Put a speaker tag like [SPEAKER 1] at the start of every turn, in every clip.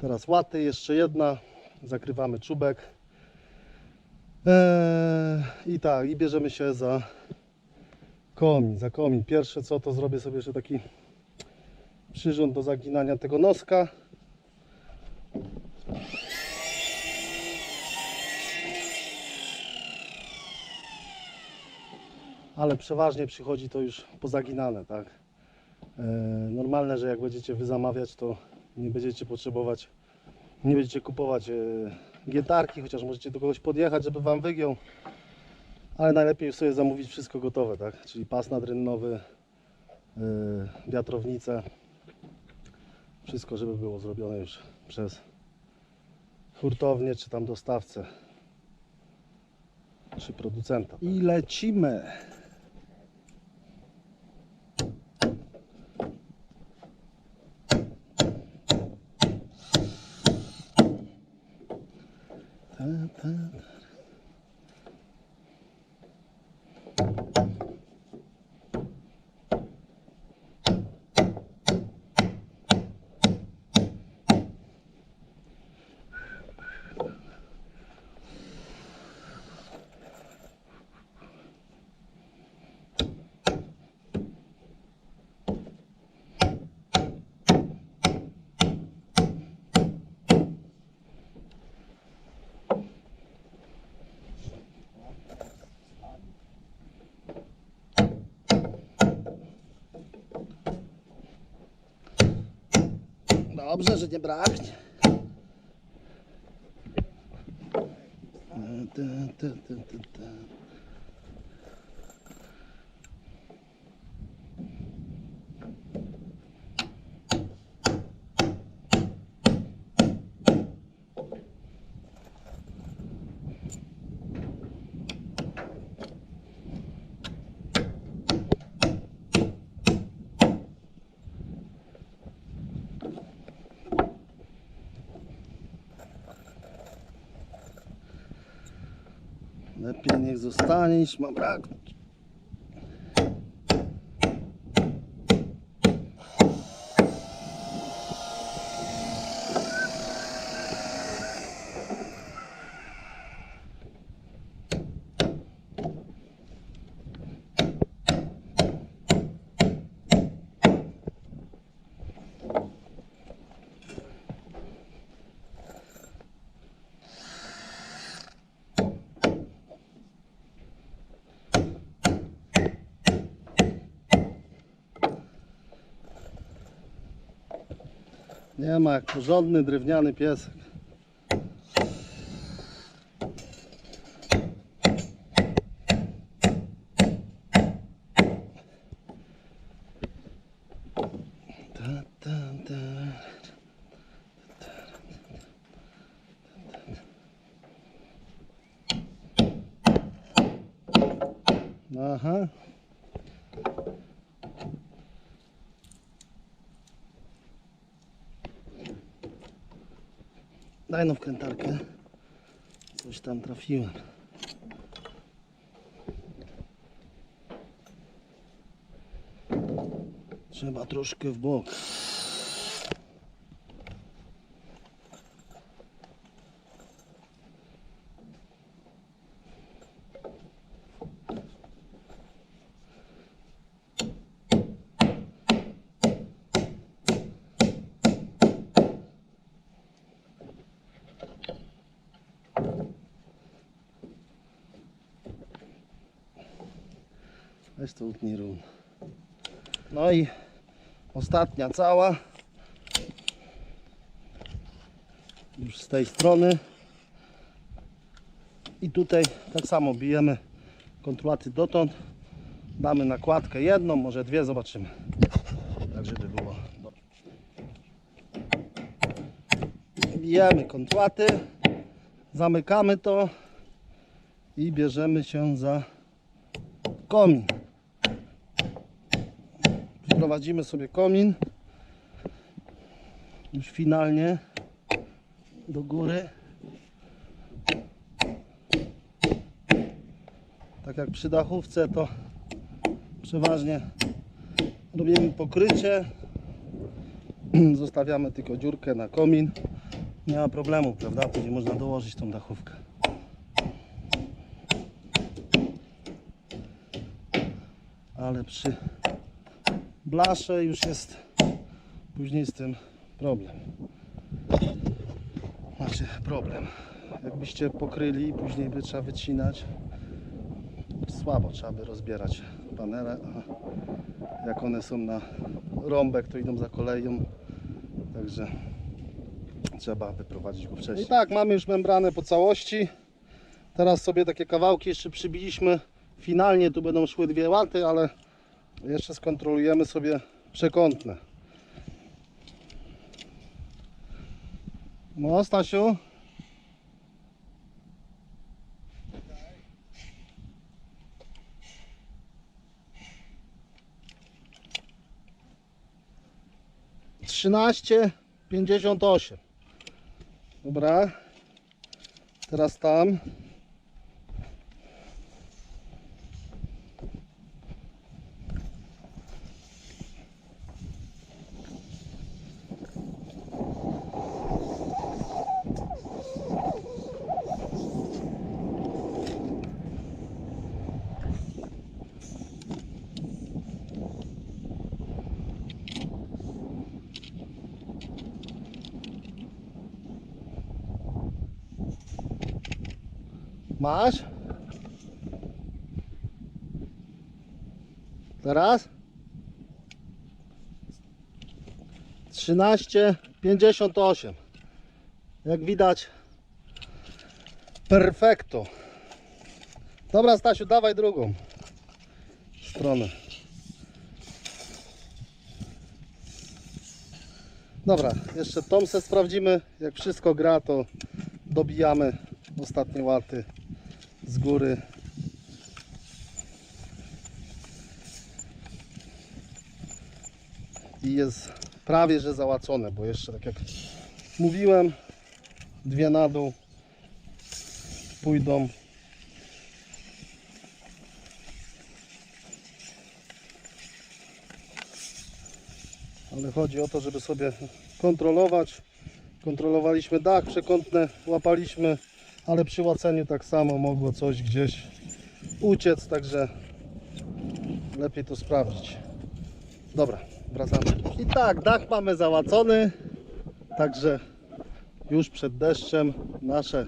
[SPEAKER 1] Teraz łaty, jeszcze jedna. Zakrywamy czubek. Eee, I tak, i bierzemy się za komin. Za komin. Pierwsze co, to zrobię sobie jeszcze taki przyrząd do zaginania tego noska. Ale przeważnie przychodzi to już pozaginane, tak? E, normalne, że jak będziecie wy zamawiać, to nie będziecie potrzebować, nie będziecie kupować e, giętarki, chociaż możecie do kogoś podjechać, żeby wam wygiął. Ale najlepiej sobie zamówić wszystko gotowe, tak? Czyli pas nadrynnowy, e, wiatrownicę. Wszystko, żeby było zrobione już przez hurtownię, czy tam dostawcę, czy producenta. I lecimy. Ta, ta, ta. Dobrze, że nie braknie. Ta, ta, zostanie niż ma braknąć. Nie ma jak porządny drewniany piesek. Ta, ta, ta. Daj no wkrętarkę. Coś tam trafiłem. Trzeba troszkę w bok. Weź to utnij run. No i ostatnia cała. Już z tej strony. I tutaj tak samo bijemy konturaty dotąd. Damy nakładkę jedną, może dwie, zobaczymy. Tak żeby było. Bijemy konturaty. Zamykamy to. I bierzemy się za komin. Wprowadzimy sobie komin. Już finalnie do góry. Tak jak przy dachówce to przeważnie robimy pokrycie. Zostawiamy tylko dziurkę na komin. nie ma problemu, prawda? Później można dołożyć tą dachówkę. Ale przy blasze już jest później z tym problem. Znaczy problem. Jakbyście pokryli później by trzeba wycinać, słabo trzeba by rozbierać panele, a jak one są na rąbek, to idą za koleją, także trzeba wyprowadzić go wcześniej. I tak, mamy już membranę po całości. Teraz sobie takie kawałki jeszcze przybiliśmy. Finalnie tu będą szły dwie łaty, ale jeszcze skontrolujemy sobie przekątne. No, Stasiu? Trzynaście pięćdziesiąt osiem. Dobra. Teraz tam. Masz? Teraz? 13,58 Jak widać Perfekto. Dobra Stasiu, dawaj drugą stronę. Dobra, jeszcze tą se sprawdzimy. Jak wszystko gra to dobijamy ostatnie łaty z góry. I jest prawie że załacone, bo jeszcze tak jak mówiłem, dwie na dół pójdą. Ale chodzi o to, żeby sobie kontrolować. Kontrolowaliśmy dach przekątne, łapaliśmy ale przy łaceniu tak samo mogło coś gdzieś uciec, także lepiej to sprawdzić. Dobra, wracamy. I tak, dach mamy załacony, także już przed deszczem nasze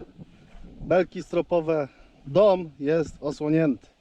[SPEAKER 1] belki stropowe, dom jest osłonięty.